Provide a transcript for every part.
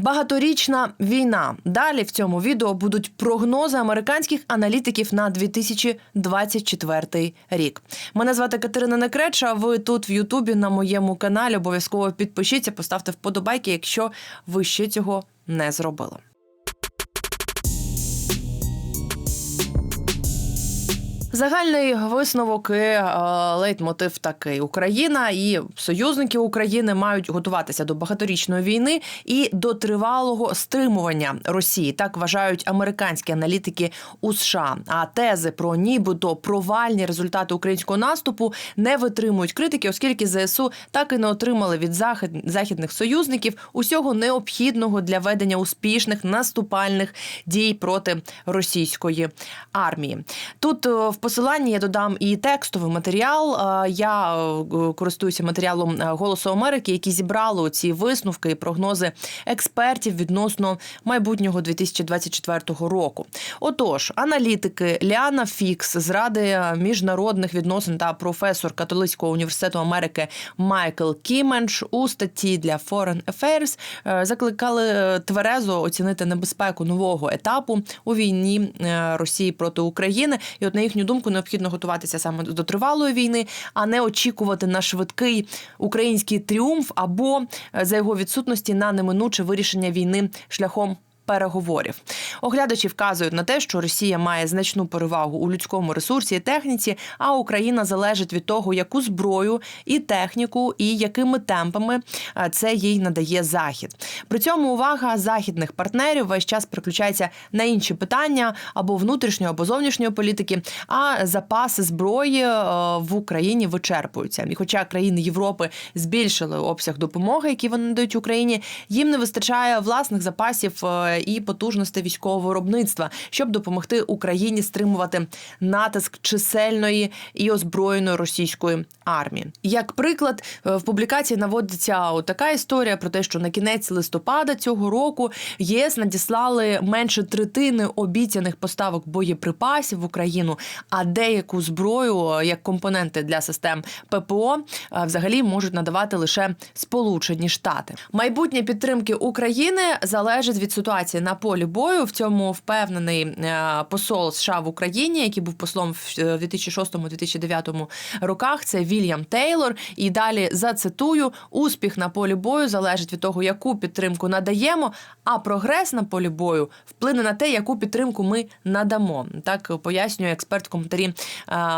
Багаторічна війна. Далі в цьому відео будуть прогнози американських аналітиків на 2024 рік. Мене звати Катерина Некреча. Ви тут в Ютубі на моєму каналі. Обов'язково підпишіться, поставте вподобайки, якщо ви ще цього не зробили. Загальний висновок і е, лейтмотив такий: Україна і союзники України мають готуватися до багаторічної війни і до тривалого стримування Росії. Так вважають американські аналітики у США. А тези про нібито провальні результати українського наступу не витримують критики, оскільки ЗСУ так і не отримали від захід, західних союзників усього необхідного для ведення успішних наступальних дій проти російської армії. Тут е, в посиланні я додам і текстовий матеріал. Е, Я е, користуюся матеріалом е, Голосу Америки, які зібрали ці висновки і прогнози експертів відносно майбутнього 2024 року. Отож, аналітики Ліана Фікс з Ради міжнародних відносин та професор католицького університету Америки Майкл Кіменш у статті для Foreign Affairs закликали тверезо оцінити небезпеку нового етапу у війні Росії проти України. І от на їхню думку необхідно готуватися саме до тривалої війни, а не очікувати на швидкий український тріумф або е, за його відсутності на неминуче вирішення війни шляхом. Переговорів оглядачі вказують на те, що Росія має значну перевагу у людському ресурсі і техніці, а Україна залежить від того, яку зброю і техніку, і якими темпами е, це їй надає захід. При цьому увага західних партнерів весь час переключається на інші питання або внутрішньої, або зовнішньої політики. А запаси зброї е, в Україні вичерпуються. І, хоча країни Європи збільшили обсяг допомоги, які вони надають Україні, їм не вистачає власних запасів е, і потужностей військового виробництва, щоб допомогти Україні стримувати натиск чисельної і озброєної російської армії. Як приклад, е, в публікації наводиться така історія про те, що на кінець листопада цього року єС надіслали менше третини обіцяних поставок боєприпасів в Україну, а деяку зброю е, як компоненти для систем ППО е, взагалі можуть надавати лише Сполучені Штати. Майбутнє підтримки України залежить від ситуації на полі бою. В цьому впевнений е, посол США в Україні, який був послом в е, 2006-2009 роках. Це Вільям Тейлор. І далі зацитую: успіх на полі бою залежить від того, яку підтримку надаємо. А прогрес на полі бою вплине на те, яку підтримку ми надамо. Так пояснює експерт в коментарі е,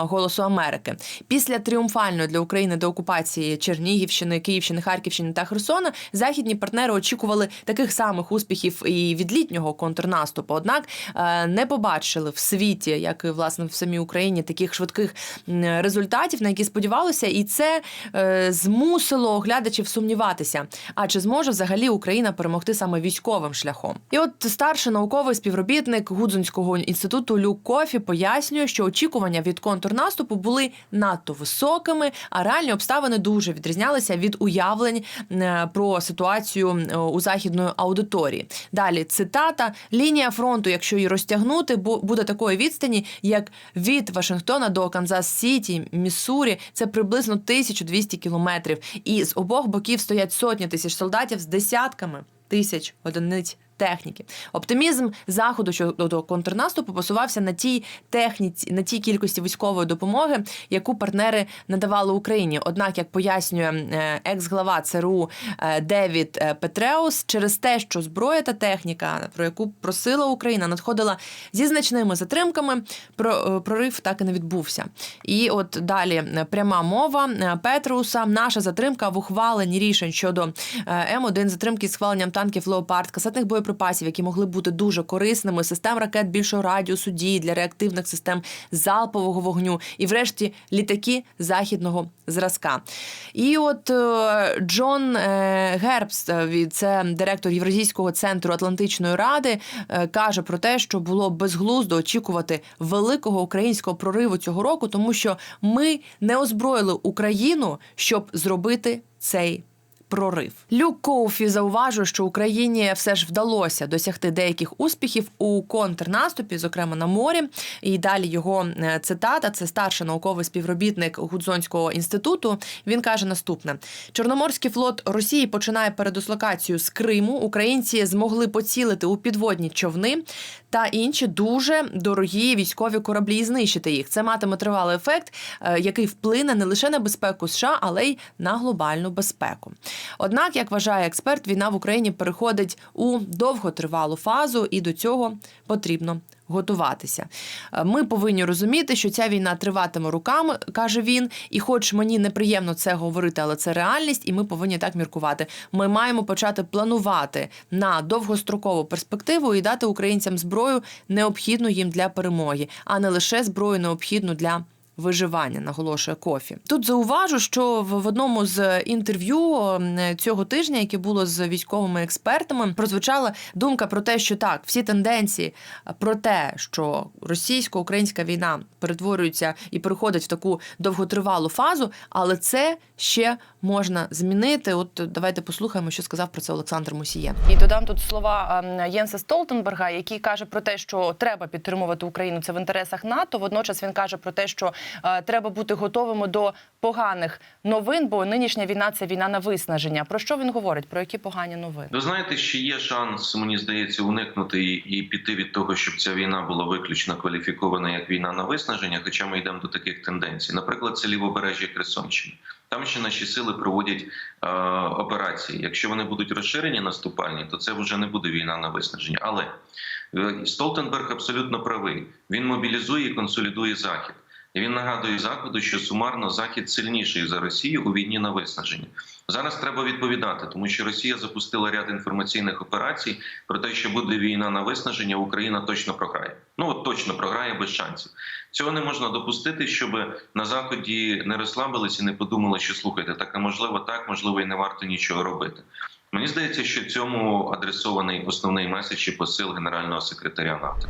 Голосу Америки. Після тріумфальної для України деокупації Чернігівщини, Київщини, Харківщини та Херсона західні партнери очікували таких самих успіхів і від літнього контрнаступу. Однак е, не побачили в світі, як і власне в самій Україні, таких швидких результатів, на які сподівалися, і це е, змусило оглядачів сумніватися. А чи зможе взагалі Україна перемогти саме військовим шляхом? І от старший науковий співробітник Гудзонського інституту Люк Кофі пояснює, що очікування від контрнаступу були надто високими, а реальні обставини дуже відрізнялися від уявлень е, про ситуацію у західної аудиторії. Далі цитата: лінія фронту, якщо її розтягнути, бу- буде такої відстані, як від Вашингтона до Канзас Сіті, Міссурі. Це приблизно 1200 кілометрів. І з обох боків стоять сотні тисяч солдатів з десятками тисяч одиниць. Техніки, оптимізм заходу щодо контрнаступу посувався на тій техніці, на тій кількості військової допомоги, яку партнери надавали Україні. Однак, як пояснює е, екс-глава ЦРУ е, Девід е, Петреус, через те, що зброя та техніка, про яку просила Україна, надходила зі значними затримками, про- прорив так і не відбувся. І от далі пряма мова Петруса. Наша затримка в ухваленні рішень щодо е, М1, затримки з схваленням танків Леопард, касетних боєприпасів, які могли бути дуже корисними, систем ракет більшого радіусу дії для реактивних систем залпового вогню, і, врешті, літаки західного зразка. І от е, Джон е, Гербс, е, це директор Євразійського центру Атлантичної ради, каже про те, що було безглуздо очікувати великого українського прориву цього року, тому що ми не озброїли Україну, щоб зробити цей прорив. Люк Коуфі зауважує, що Україні все ж вдалося досягти деяких успіхів у контрнаступі, зокрема на морі. І далі його е, цитата. Це старший науковий співробітник Гудзонського інституту. Він каже наступне: Чорноморський флот Росії починає передислокацію з Криму. Українці змогли поцілити у підводні човни та інші дуже дорогі військові кораблі і знищити їх. Це матиме тривалий ефект, е, який вплине не лише на безпеку США, але й на глобальну безпеку. Однак, як вважає експерт, війна в Україні переходить у довготривалу фазу, і до цього потрібно. Готуватися, Е, ми повинні розуміти, що ця війна триватиме руками, каже він. І, хоч мені неприємно це говорити, але це реальність, і ми повинні так міркувати. Ми маємо почати планувати на довгострокову перспективу і дати українцям зброю необхідну їм для перемоги, а не лише зброю необхідну для виживання, наголошує Кофі. Тут зауважу, що в одному з інтерв'ю цього тижня, яке було з військовими експертами, прозвучала думка про те, що так, всі тенденції про те, що російсько-українська війна перетворюється і переходить в таку довготривалу фазу, але це ще можна змінити. От давайте послухаємо, що сказав про це Олександр Мусієн. І додам тут слова ем, Єнса Столтенберга, який каже про те, що треба підтримувати Україну. Це в інтересах НАТО. Водночас він каже про те, що е, треба бути готовими до поганих новин, бо нинішня війна це війна на виснаження. Про що він говорить? Про які погані новини? Ви знаєте, що є шанс, мені здається, уникнути і, і піти від того, щоб ця війна була виключно кваліфікована як війна на виснаження. Хоча ми йдемо до таких тенденцій. Наприклад, це лівобережжя Херсонщини. Там ще наші сили проводять е, операції. Якщо вони будуть розширені наступальні, то це вже не буде війна на виснаження. Але е, Столтенберг абсолютно правий. Він мобілізує і консолідує захід. Він нагадує заходу, що сумарно захід сильніший за Росію у війні на виснаження. Зараз треба відповідати, тому що Росія запустила ряд інформаційних операцій про те, що буде війна на виснаження, Україна точно програє. Ну от точно програє без шансів. Цього не можна допустити, щоб на заході не розслабилися і не подумали, що слухайте, так неможливо так, можливо, і не варто нічого робити. Мені здається, що цьому адресований основний меседж і посил генерального секретаря НАТО.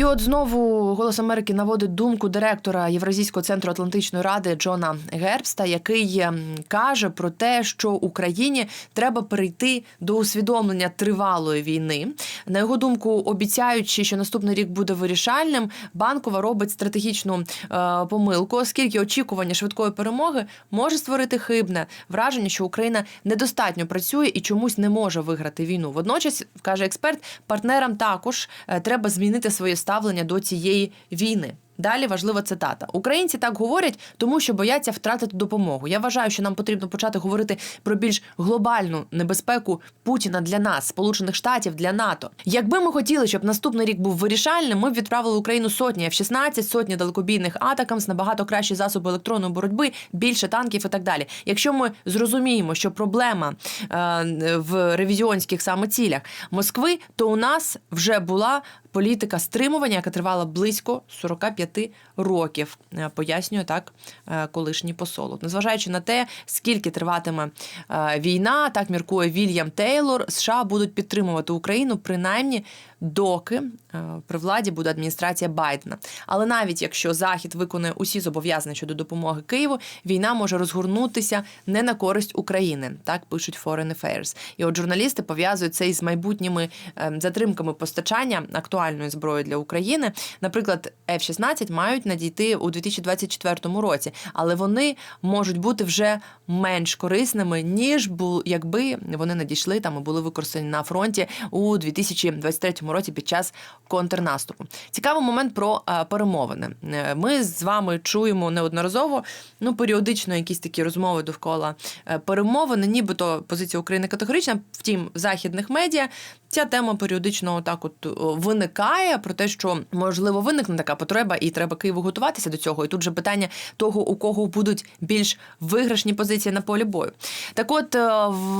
І от знову голос Америки наводить думку директора Євразійського центру Атлантичної ради Джона Гербста, який ем, каже про те, що Україні треба перейти до усвідомлення тривалої війни. На його думку, обіцяючи, що наступний рік буде вирішальним, банкова робить стратегічну е, помилку, оскільки очікування швидкої перемоги може створити хибне враження, що Україна недостатньо працює і чомусь не може виграти війну. Водночас каже експерт, партнерам також е, треба змінити своє ставлення до цієї війни. Далі важлива цитата: Українці так говорять, тому що бояться втратити допомогу. Я вважаю, що нам потрібно почати говорити про більш глобальну небезпеку Путіна для нас, Сполучених Штатів для НАТО. Якби ми хотіли, щоб наступний рік був вирішальним, ми б відправили Україну сотні F-16, сотні далекобійних атакамс, набагато кращі засоби електронної боротьби, більше танків і так далі. Якщо ми зрозуміємо, що проблема е, в ревізіонських саме цілях Москви, то у нас вже була політика стримування, яка тривала близько 45 років, е, пояснює так е, колишній посол. Незважаючи на те, скільки триватиме е, війна, так міркує Вільям Тейлор, США будуть підтримувати Україну принаймні доки е, при владі буде адміністрація Байдена. Але навіть якщо Захід виконує усі зобов'язання щодо допомоги Києву, війна може розгорнутися не на користь України, так пишуть Foreign Affairs. І от журналісти пов'язують це із майбутніми е, затримками постачання актуальної зброї для України. Наприклад, F-16 мають надійти у 2024 році, але вони можуть бути вже менш корисними ніж якби вони надійшли там і були використані на фронті у 2023 році під час контрнаступу. Цікавий момент про е, перемовини. Е, Ми з вами чуємо неодноразово ну періодично якісь такі розмови довкола е, перемовини, нібито позиція України категорична. Втім, в західних медіа ця тема періодично так от виникає про те, що можливо виникне така потреба, і треба Києву готуватися до цього. І тут же питання того, у кого будуть більш виграшні позиції на полі бою. Так, от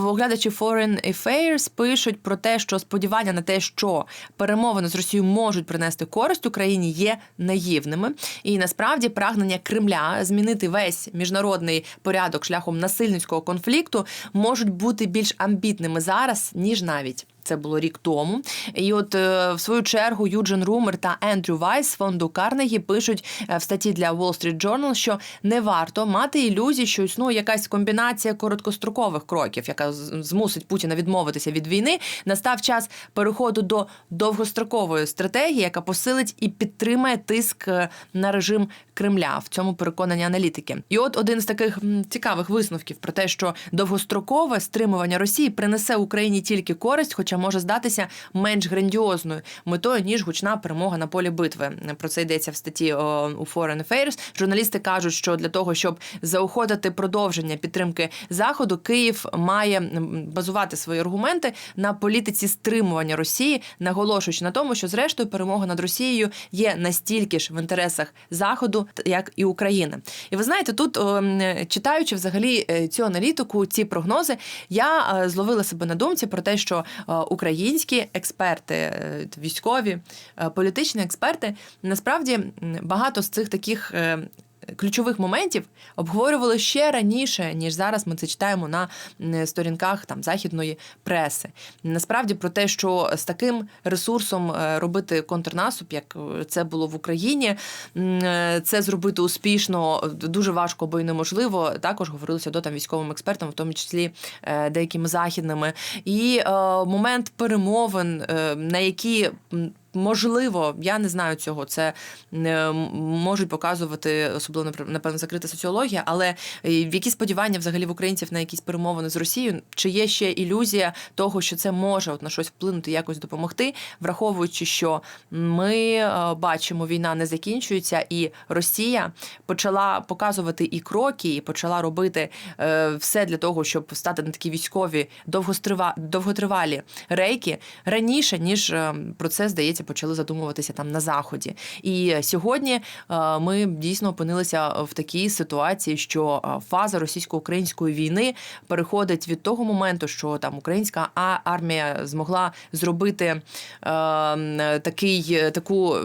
оглядачі Foreign Affairs пишуть про те, що сподівання на те, що перемовини з Росією можуть принести користь Україні, є наївними. І насправді прагнення Кремля змінити весь міжнародний порядок шляхом насильницького конфлікту можуть бути більш амбітними зараз ніж навіть Це було рік тому. І от е, в свою чергу Юджин Румер та Ендрю Вайс фонду Карнегі пишуть е, в статті для Wall Street Journal, що не варто мати ілюзій, що існує якась комбінація короткострокових кроків, яка змусить Путіна відмовитися від війни. Настав час переходу до довгострокової стратегії, яка посилить і підтримає тиск е, на режим Кремля. В цьому переконані аналітики. І от один з таких цікавих висновків про те, що довгострокове стримування Росії принесе Україні тільки користь, хоча може здатися менш грандіозною метою ніж гучна перемога на полі битви. Про це йдеться в статті у Foreign Affairs. Журналісти кажуть, що для того, щоб заохотити продовження підтримки заходу, Київ має базувати свої аргументи на політиці стримування Росії, наголошуючи на тому, що зрештою перемога над Росією є настільки ж в інтересах заходу, як і України. І ви знаєте, тут читаючи взагалі е, цю аналітику, ці прогнози, я е, зловила себе на думці про те, що українські експерти, е, військові, е, політичні експерти насправді багато з цих таких. Ключових моментів обговорювали ще раніше, ніж зараз ми це читаємо на сторінках там західної преси. Насправді про те, що з таким ресурсом е, робити контрнаступ, як е, це було в Україні, е, це зробити успішно дуже важко, бо й неможливо. Також говорилося до там військовим експертам, в тому числі деякими західними. І момент перемовин, на які Можливо, я не знаю цього. Це е, можуть показувати особливо напевно закрита соціологія, але е, які сподівання взагалі в українців на якісь перемовини з Росією? Чи є ще ілюзія того, що це може от на щось вплинути, якось допомогти, враховуючи, що ми е, бачимо, війна не закінчується, і Росія почала показувати і кроки, і почала робити все для того, щоб стати на такі військові довготривалі рейки раніше, ніж про це здається почали задумуватися там на заході. І сьогодні е, ми дійсно опинилися в такій ситуації, що е, фаза російсько-української війни переходить від того моменту, що там українська армія змогла зробити е, такий таку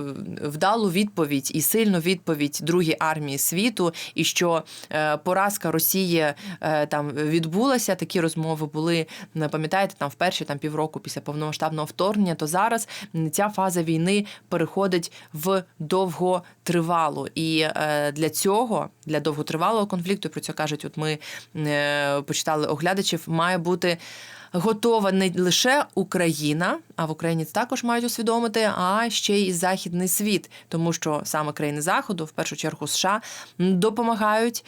вдалу відповідь і сильну відповідь другій армії світу, і що е, поразка Росії е, там відбулася. Такі розмови були. Пам'ятаєте, там в перші там півроку після повномасштабного вторгнення, то зараз ця фаза війни переходить в довготривалу. І е, для цього, для довготривалого конфлікту, про це кажуть, от ми е, почитали оглядачів, має бути. Готова не лише Україна, а в Україні також мають усвідомити, а ще й західний світ, тому що саме країни заходу, в першу чергу США, допомагають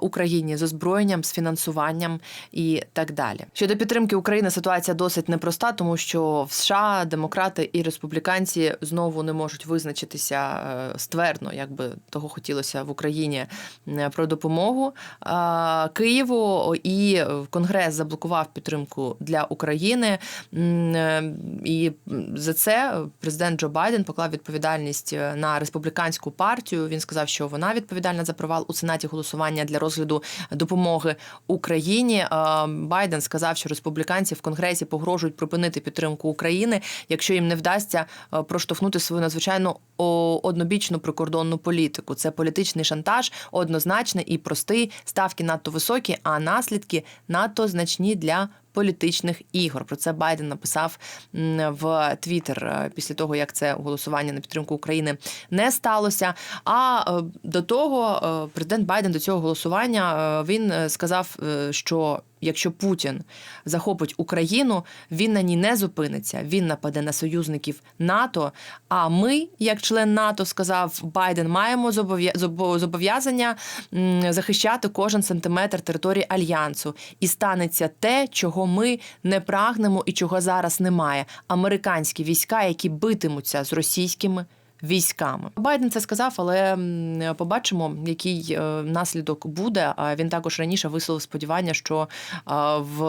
Україні з озброєнням, з фінансуванням і так далі. Щодо підтримки України, ситуація досить непроста, тому що в США демократи і республіканці знову не можуть визначитися е, ствердно, як би того хотілося в Україні е, про допомогу Києву. І Конгрес заблокував підтримку для України. Е, І за це президент Джо Байден поклав відповідальність е, на республіканську партію. Він сказав, що вона відповідальна за провал у сенаті голосування для розгляду допомоги Україні. Е, Байден сказав, що республіканці в конгресі погрожують припинити підтримку України, якщо їм не вдасться проштовхнути свою надзвичайно однобічну прикордонну політику. Це політичний шантаж, однозначний і простий. Ставки надто високі, а наслідки надто значні для. Політичних ігор про це Байден написав в Твіттер е, після того, як це голосування на підтримку України не сталося. А е, до того е, президент Байден до цього голосування він сказав, що якщо Путін захопить Україну, він на ній не зупиниться. Він нападе на союзників НАТО. А ми, як член НАТО, сказав Байден, маємо зобов'я- зобов'язання захищати кожен сантиметр території альянсу, і станеться те, чого ми не прагнемо і чого зараз немає. Американські війська, які битимуться з російськими. Військами Байден це сказав, але побачимо, який е, наслідок буде. А він також раніше висловив сподівання, що в,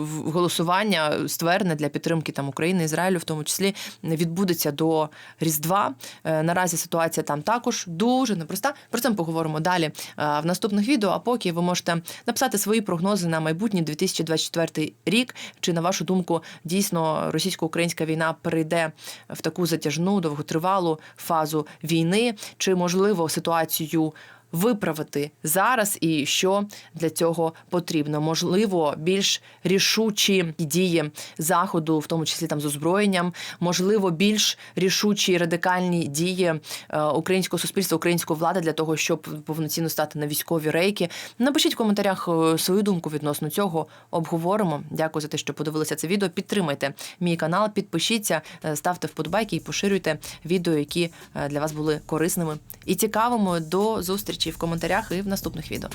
в голосування ствердне для підтримки там України, Ізраїлю, в тому числі відбудеться до Різдва. Е, Наразі ситуація там також дуже непроста. Про це ми поговоримо далі е, в наступних відео. А поки ви можете написати свої прогнози на майбутній 2024 рік. Чи на вашу думку дійсно російсько-українська війна перейде в таку затяжну довготривалу фазу війни? Чи можливо ситуацію виправити зараз, і що для цього потрібно? Можливо, більш рішучі дії заходу, в тому числі там з озброєнням, можливо, більш рішучі радикальні дії е, українського суспільства, української влади для того, щоб повноцінно стати на військові рейки. Напишіть в коментарях е, свою думку відносно цього. Обговоримо. Дякую за те, що подивилися це відео. Підтримайте мій канал, підпишіться, е, ставте вподобайки і поширюйте відео, які для вас були корисними і цікавими. До зустрічі в коментарях і в наступних відео.